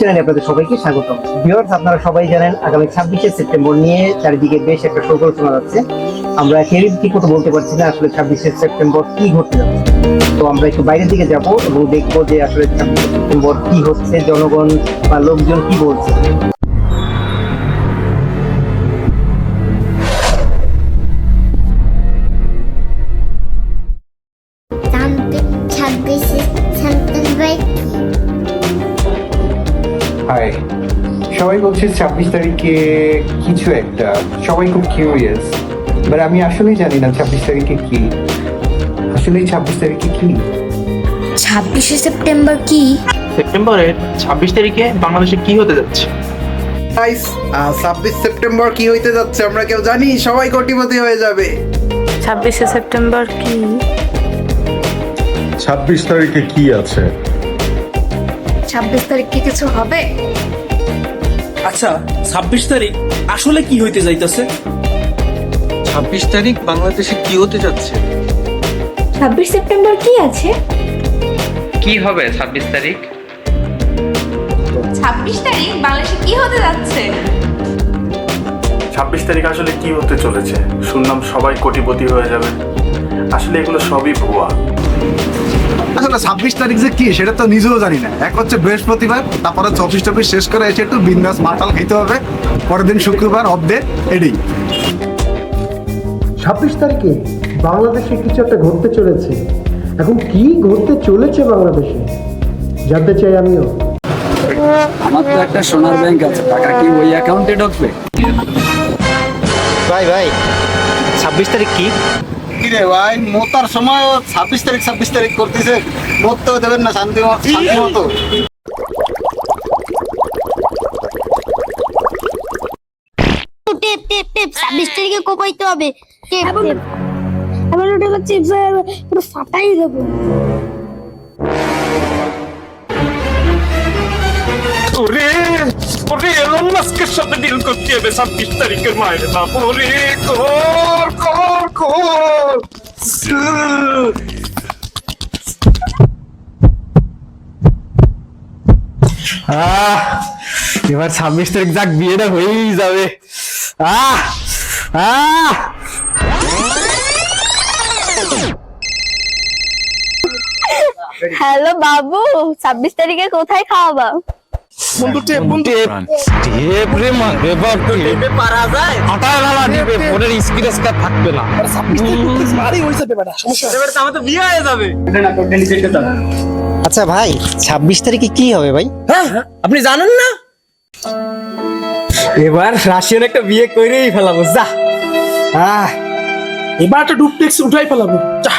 চ্যানেলে আপনাদের সবাইকে আপনারা সবাই জানেন, আগামী ছাব্বিশে সেপ্টেম্বর নিয়ে চারিদিকে বেশ একটা সৌকল শোনা যাচ্ছে। আমরা কেরিম ঠিক মতো বলতে পারছি না আসলে ছাব্বিশে সেপ্টেম্বর কি ঘটতে যাচ্ছে। তো আমরা একটু বাইরের দিকে যাব এবং দেখব যে আসলে ছাব্বিশে সেপ্টেম্বর কি হচ্ছে, জনগণ বা লোকজন কি বলছে। সবাই বলছে ছাব্বিশ তারিখে কিছু একটা। সবাই খুব কিউরিয়াস বাট আমি আসলেই জানি না ছাব্বিশ তারিখে কি। আসলে ছাব্বিশ তারিখে কি? ছাব্বিশে সেপ্টেম্বর কি? সেপ্টেম্বরের ছাব্বিশ তারিখে বাংলাদেশে কি হতে যাচ্ছে? গাইস ছাব্বিশ সেপ্টেম্বর কি হইতে যাচ্ছে আমরা কেউ জানি সবাই কোটিপতি হয়ে যাবে। ছাব্বিশে সেপ্টেম্বর কি? ছাব্বিশ তারিখে কি আছে? ছাব্বিশ তারিখ কি কিছু হবে? আচ্ছা ছাব্বিশ তারিখ আসলে কি হইতে যাইতেছে? ছাব্বিশ তারিখ বাংলাদেশে কি হতে যাচ্ছে? ছাব্বিশ সেপ্টেম্বর কি আছে? কি হবে ছাব্বিশ তারিখ? ছাব্বিশ তারিখ বাংলাদেশে কি হতে যাচ্ছে? ছাব্বিশ তারিখ আসলে কি হতে চলেছে? শুনলাম সবাই কোটিপতি হয়ে যাবে। আসলে এগুলো সবই ভুয়া। আসলে ছাব্বিশ তারিখ যে কি সেটা তো নিজেও জানি না। এক হচ্ছে বৃহস্পতিবার তারপরে চব্বিশ টব্বিশ শেষ করে এসে একটু বিন্দাস মাতাল খেতে হবে। পরের দিন শুক্রবার অফ ডে এডি ছাব্বিশ তারিখে বাংলাদেশে কিছু একটা ঘটতে চলেছে। এখন কি ঘটতে চলেছে বাংলাদেশে? জানতে চাই আমিও। আমার তো একটা সোনার ব্যাংক আছে টাকা কি ওই অ্যাকাউন্টে ঢুকবে? ভাই ভাই ছাব্বিশ তারিখ কি? কিরে ভাই? মোতার সময় ছাব্বিশ তারিখ ছাব্বিশ তারিখ করতেছে। মরতেও দেবেন না শান্তি শান্তি মতো। টেপ টেপ টেপ ছাব্বিশ তারিখে কোপাইতে হবে। Tape tape. ওটা চিপস পুরো ফাটাই দেবো। ওরে ওরে এলন মাস্কের সাথে ডিল করতে হবে ছাব্বিশ তারিখের মায়ের বাপ। ওরে কর কর কর। এবার ছাব্বিশ তারিখ যাক, বিয়েটা হয়েই যাবে। আহ আহ। হ্যালো বাবু, ছাব্বিশ তারিখে কোথায় খাওয়াবা? আচ্ছা ভাই ছাব্বিশ তারিখে কি হবে ভাই? হ্যাঁ আপনি জানেন না? এবার রাশিয়ান একটা বিয়ে করেই ফেলাবো যা। আহ এবার একটা ডুপ্লেক্স উঠাই ফেলাবো যা।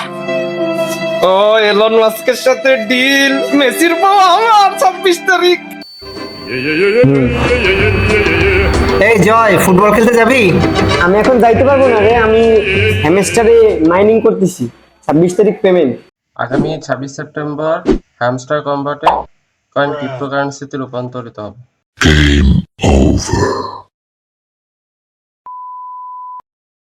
ও এলন মাস্কের সাথে ডিল মেসির বউ আমার ছাব্বিশ তারিখ। এই জয় ফুটবল খেলতে যাবি? আমি এখন যাইতে পারব না রে আমি হ্যামস্টারে মাইনিং করতেছি। ছাব্বিশ তারিখ পেমেন্ট আগামী ছাব্বিশ সেপ্টেম্বর হ্যামস্টার কম্বাটে কয়েন ক্রিপ্টোকারেন্সিতে রূপান্তরিত হবে।